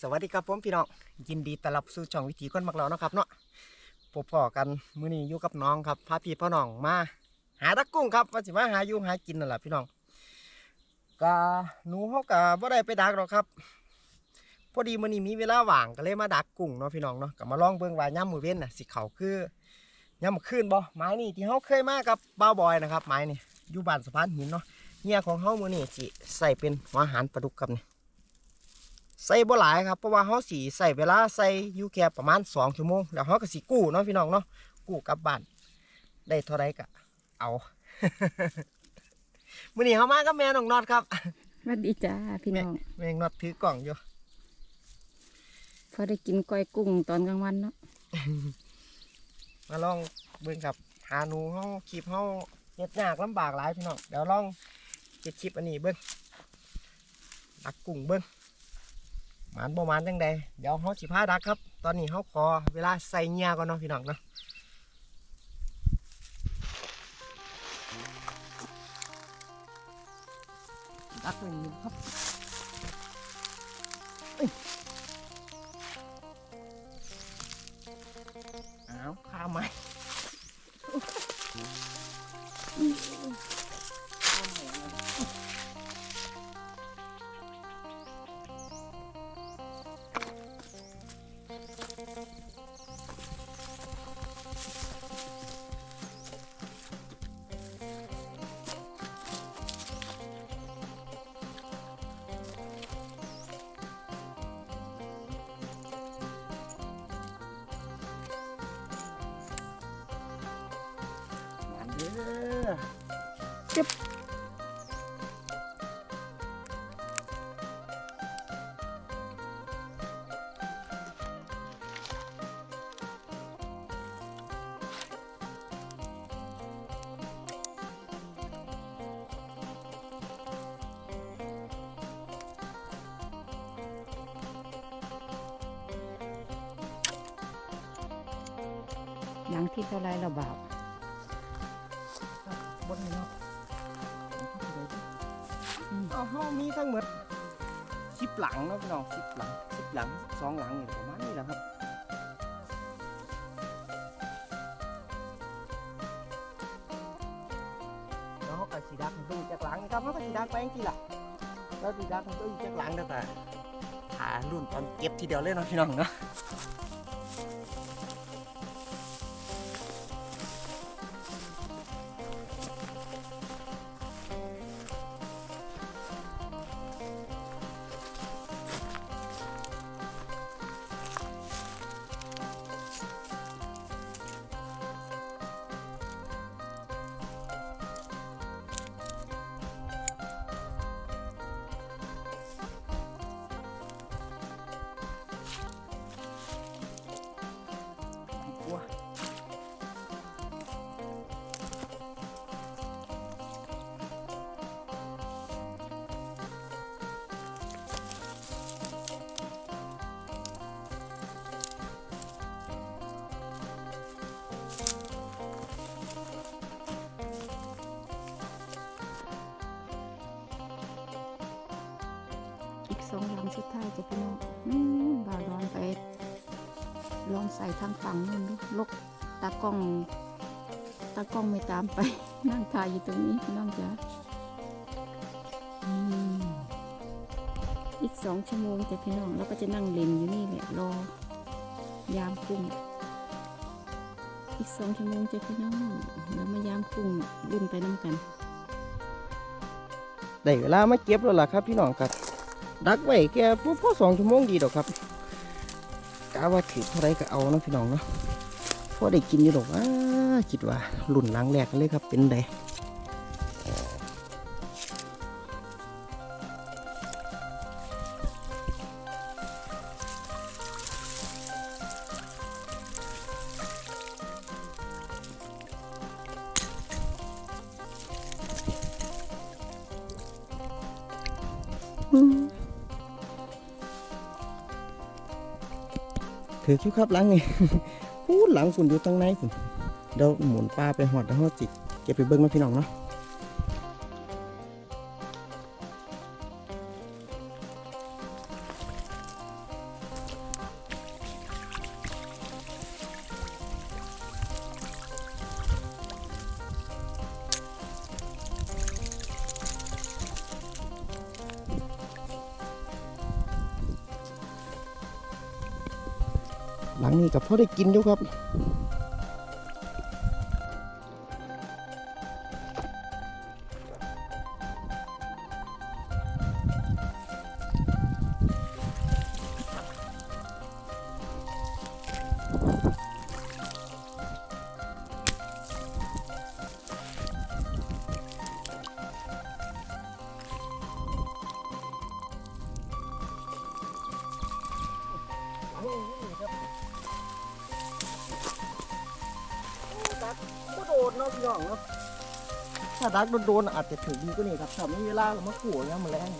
สวัสดีครับผมพี่น้องยินดีต้อนรับสู่ช่องวิถีคนมักเราเนาะครับเนาะพบพ่อกันมื้อนี้อยู่กับน้องครับพาพี่พ่อน้องมา หาตะกุ้งครับว่าสิมาหาอยู่หากินนั่นแหละพี่น้องกะหนูเขากะบ่ได้ไปดักหรอกครับ พอดีมื้อนี้มีเวลาว่างก็เลยมาดักกุ้งเนาะพี่น้องเนาะก็มาลองเบิ่งว่าย่ำมือเว้นน่ะสิเขาคือย่ำคืนบ่ไม้นี่ที่เขาเคยมากับบ้าบอยนะครับไม้นี่อยู่บ้านสะพานหินเนาะเนี่ยของเขามื้อนี้สิใส่เป็นหัวอาหารปลาดุกครับนี่ย ใส่บ่หลายครับเพราะว่าเขาสีใส่เวลาใส่อยู่แค่ประมาณสองชั่วโมงแล้วเขาก็สีกู้เนาะพี่น้องเนาะกู้กลับบ้านได้เท่าไรก็เอามื้อนี้เขามากับแม่น้องนอดครับสวัสดีจ้าพี่น้องแม่น้องนอดถือกล่องอยู่พอได้กินก้อยกุ้งตอนกลางวันเนาะมาลองเบิ่งครับหาหนูเขาคลิปเขาเฮ็ดยากลำบากหลายพี่น้องเดี๋ยวลองเก็บคลิปอันนี้เบิ่งดักกุ้งเบิ่ง หมานบ่หมานจังใดเดี๋ยวเขาสิพาดักครับ ตอนนี้เขาขอเวลาใส่เงื่อก่อนเนาะพี่น้องเนาะดักไปนี่ครับ หลังที่เท่าไรเราเบาบนนี้เนาะเอาห้องมีทั้งหมดชิปหลังเนาะพี่น้องชิปหลังชิปหลังสองหลังนี่ประมาณนี้แหละครับแล้วเขาก็สีดักดูจากหลังนะครับเขาก็สีดักไปจริงๆล่ะแล้วสีดักดูจากหลังแต่แต่หารุ่นตอนเก็บทีเดียวเลยเนาะพี่น้องเนาะ งใส่ทางฝั่งนู่นลกตากล้อง ตากล้องไม่ตามไป นั่งถ่ายอยู่ตรงนี้น้องจ๋าอีกสองชั่วโมงจะพี่น้องแล้วก็จะนั่งเล่นอยู่นี่แหละรอยามกุ้งอีกสองชั่วโมงจะพี่น้องแล้วมายามกุ้งรุ่นไปน้ำกันได้เวลามาเก็บแล้วล่ะครับพี่น้องครับดักไว้แค่พอพอสองชั่วโมงดีดอกครับ กะว่าถือเท่าไรก็เอานะพี่น้องเนาะพอได้กินอยู่ดอกว่าคิดว่ารุ่นหลังแรกกันเลยครับเป็นได ถือคิ้วครับหลังนี่พูดหลังฝุ่นอยู่ตั้งในฝุ่นเดี๋ยวหมุนป้าไปหอดแล้วหอดจิกเก็บไปเบิ้งมาพี่น้องเนาะ ลังนี้กับพ่อได้กินอยู่ครับ ดักโดนๆอาจจะถึงดีก็นี่ครับถ้ามีเวลาเรามาขู่เนี่ยมันแรง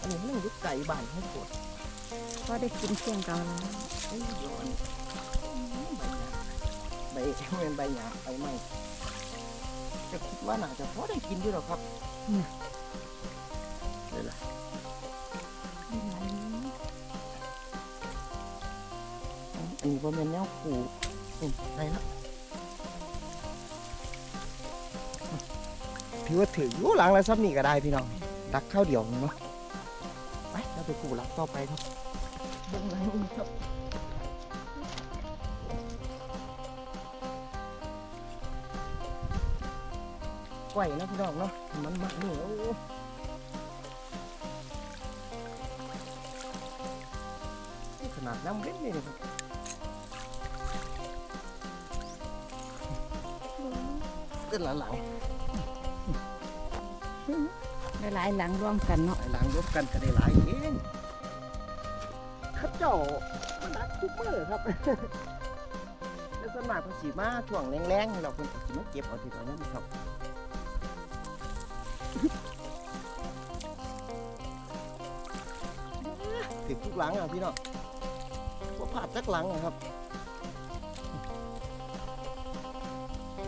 อันนี้มันยุกไก่บ่ายให้ปวดก็ได้กินเที่ยงกันเฮ้ยร้อนใบหยาใบเป็นใบหยาใบไม้จะคิดว่าน่าจะพอได้กินอยู่หรอครับเลยล่ะอันนี้ว่าเป็นแนวขู่นี่ได้ละ ถือว่าถืออยู่หลังแล้วซับนี่ก็ได้พี่น้องดักข้าวเดียวเนาะไปเราไปขู่หลักต่อไปครับเบื้องหลังนี่ครับไหวนะพี่น้องเนาะมันมากนี่โอ้นี่ขนาดน้ำเล็กนี่นะครับเต้นหลังห ลังหลายๆหลังร่วมกันเนาะหลังยกกันก็ได้หลายเองข้าเจ้ามันดักทุกเมื่อครับแล้วสวนมัครภาษีมาช่วงแรงๆให้เราคนสิมาเก็บเอาทีตอนนั้นครับติดทุกหลังอะพี่น้องว่าพลาดจักหลังอะครับ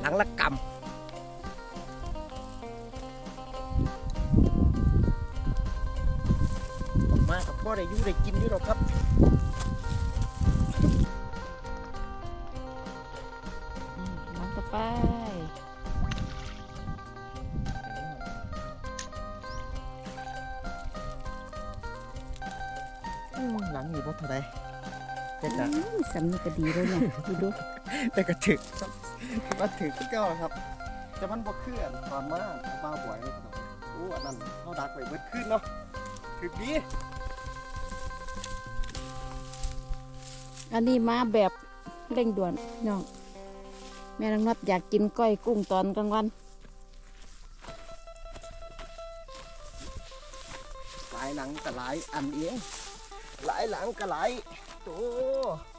หลังละกำ บพ่อได้อยู่ได้กินด้วยหรอกครับอืมหลังต่อไปอืมหลังนี่บ่เท่าไรแต่ก็อืมสำนึกก็ดีเลยเนี่ยดูดูแต่ก็ถึกครับมาถึกก็ครับแต่มันบ่เคลื่อนตอนมามาบ่อยเลยครับโอ้อันนั้นเขาดักไว้เบิดขึ้นเนาะถึกดี อันนี้มาแบบเร่งด่วนน้องแม่นางนับอยากกินก้อยกุ้งตอนกลางวันหลายหลังก็หลายอันเองหลายหลังก็หลายตัว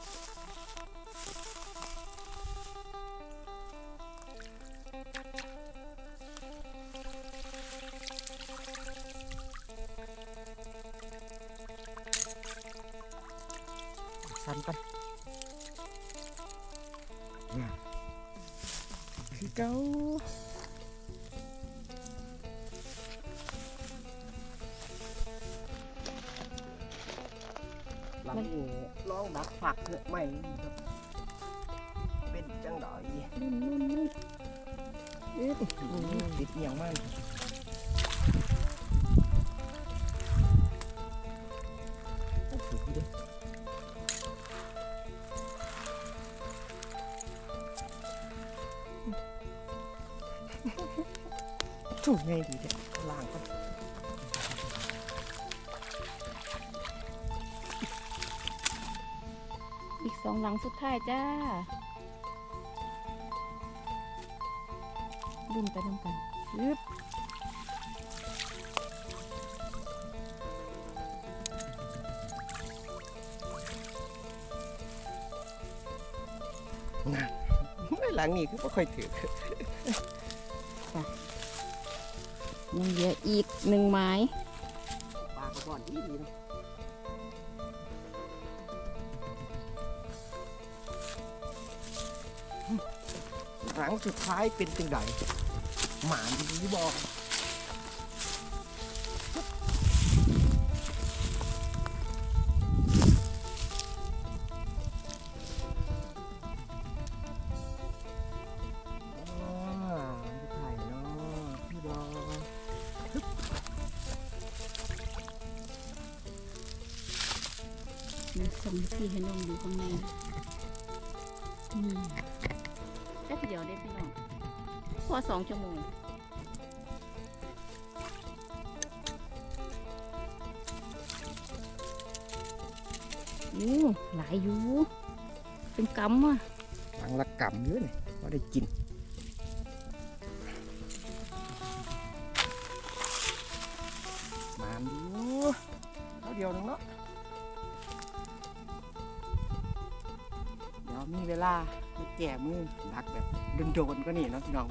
สั่นไปคือเก้าหลังนี้ลองดักฝักเถอะไม่ครับเป็นจังดอยนุ่นนุ่นนุ่นอึ๊บติดเอียงมาก ถูกไงดีเด็ล่างก็อีกสองหลังสุดท้ายจ้ารุ่นไปน้ำกันอึ๊บหลังนี้คือไม่ค่อยถือ ยังเหลืออีกหนึ่งไม้ปลากระบอกดีดีนะหลังสุดท้ายเป็นจังไดหมาดีบอก มีสองที่ให้น้องอยู่ข้างในอืมแป๊บเดียวได้พี่น้องพอสองชั่วโมงอู้หลายอยู่ เป็นกำอะหลังละกำเยอะเลยว่าได้กินมาดูแล้วเดียวหนึงเนาะ ลามาแก่มือดักแบบโดนๆก็นี่เนาะพี่น้อง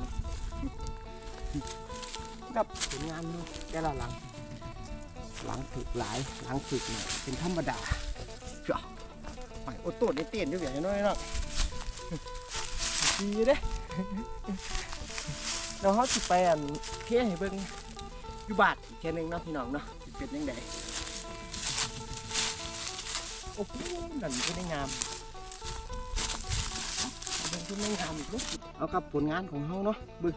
กับผลงานเนาะแต่ละหลัง หลังฝึกหลายหลังฝึกเนี่ยเป็นธรรมดาเจ้าไปโอดตัวได้เต้นอยู่อย่างน้อยเนาะดีเด้เราเขาสิไปอันเที่ยให้เบิ่งอยู่บาทอีกแค่ยหนึงเนาะพี่น้องเนาะสิเป็นยังไงโอ้โหนั่นก็ได้งาม เบิ่งก็ได้งามอีกเนาะเอาครับผลงานของเขาเนาะบิ่ง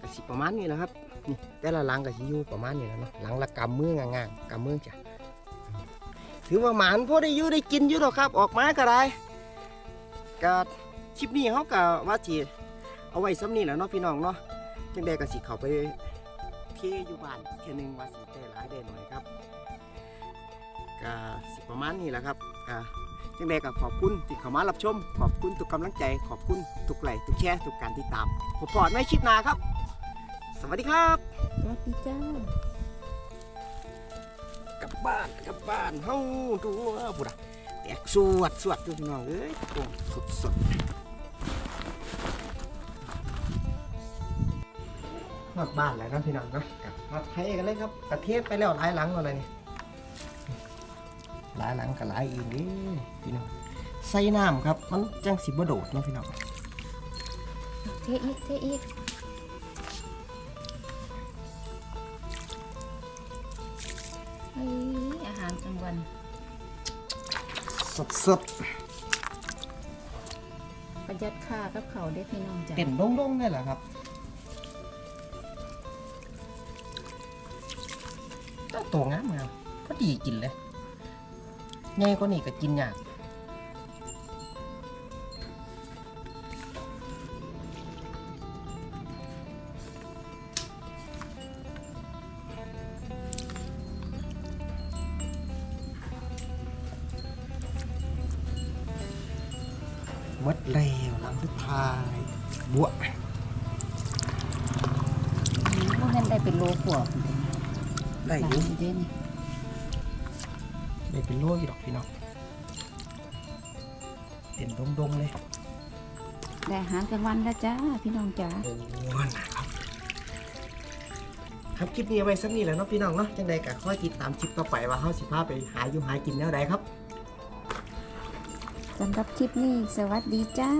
ก็สิประมาณนี้แหละครับนี่แต่ละหลังก็สิอยู่ประมาณนี้แหละเนาะหลังละกำมืองางๆกำมือจ้ะถือว่าหมานพอได้อยู่ได้กินอยู่หรอกครับ ออกมาก็ได้ก็คลิปนี้เขาก็ว่าสิเอาไว้ซ้ำนี่แหละเนาะพี่น้องเนาะจังใดก็สิเขาไปเที่อยู่บ้านเที่ยหนึงว่าสิได้หลายได้หน่อยครับก็สิประมาณนี้แหละครับก็ จังใดก็ขอบคุณที่เข้ามารับชม ขอบคุณทุกกำลังใจ ขอบคุณทุกไลค์ทุกแชร์ทุกการติดตามผมพอดในคลิปหน้าครับ สวัสดีครับสวัสดีจ้ากลับบ้านกลับบ้านเฮาดูว่าบุระแตกสวดสวดดูพี่น้องเอ้ยโอ้สุดสุดนอกบ้านแล้วเนาะพี่น้องเนาะกลับมาไทยกันเลยครับกระเทศไปแล้วหลายหลังเลยนี่ หลายหลังกับหลายอีกนี่พี่น้องใส่น้ำครับ มันจังสิบ่โดดเนาะพี่น้องเทอีกเทอีกเฮ้ยอาหารกลางวันสดสดประหยัดค่ากับเขาวได้พี่น้องจ้ะเต็มดงๆนี่แหละครับตั้งตัวงามงามพอดีกินเลย ไงก็นี่ก็กินยากหมดแล้วหลังสุดท้ายบวพวกนั้นได้เป็นโลกว่าได้หอลายยู่อยู่ เด้นี่ ได้เป็นโลอยู่ดอกพี่น้องเต็มดงๆเลยได้อาหารกลางวันแล้วจ้าพี่น้องจ้าโอ้นะครับ ครับคลิปนี้เอาไว้สักนี้แหล้วเนาะพี่น้องเนาะจังใดก็ค่อยติดตามคลิปต่อไปว่าเฮาสิพาไปหาอยู่หากินแนวใดครับ สำหรับคลิปนี้สวัสดีจ้า